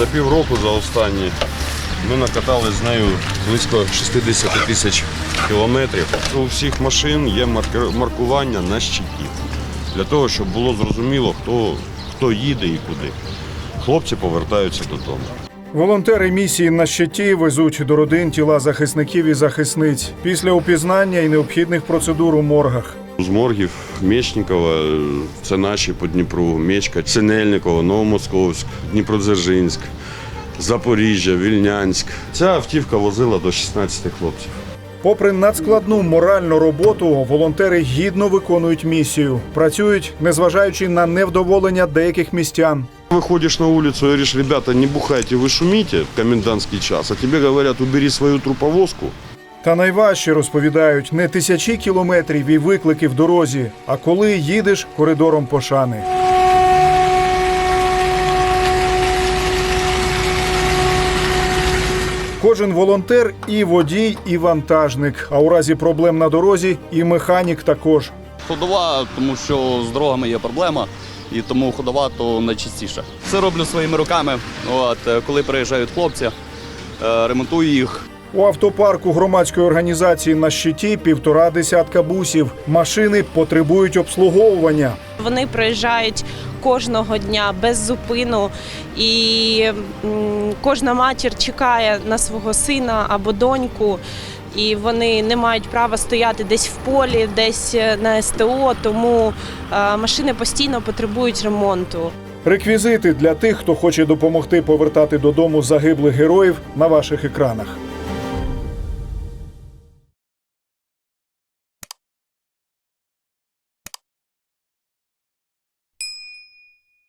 За півроку за останні ми накатали з нею близько 60 тисяч кілометрів. У всіх машин є маркування на щиті. Для того, щоб було зрозуміло, хто, хто їде і куди. Хлопці повертаються додому. Волонтери місії на щиті везуть до родин тіла захисників і захисниць після упізнання і необхідних процедур у моргах. З моргів Мєчникова, це наші по Дніпру, Мєчка, Синельникова, Новомосковськ, Дніпродзержинськ, Запоріжжя, Вільнянськ. Ця автівка возила до 16 хлопців. Попри надскладну моральну роботу, волонтери гідно виконують місію, працюють, незважаючи на невдоволення деяких містян. Выходишь на улицу и говоришь, ребята, не бухайте, вы шумите в комендантский час, а тебе говорят, убери свою труповозку. Та найважче розповідають не тисячі кілометрів і виклики в дорозі, а коли їдеш коридором пошани. Кожен волонтер і водій, і вантажник. А у разі проблем на дорозі і механік також. Ходова, тому що з дорогами є проблема, і тому ходова то найчастіше. Все роблю своїми руками. От, е, коли приїжджають хлопці, е, ремонтую їх. У автопарку громадської організації на щиті півтора десятка бусів. Машини потребують обслуговування. Вони приїжджають кожного дня без зупину, і кожна матір чекає на свого сина або доньку. І вони не мають права стояти десь в полі, десь е, на СТО, тому е, машини постійно потребують ремонту. Реквізити для тих, хто хоче допомогти повертати додому загиблих героїв на ваших екранах.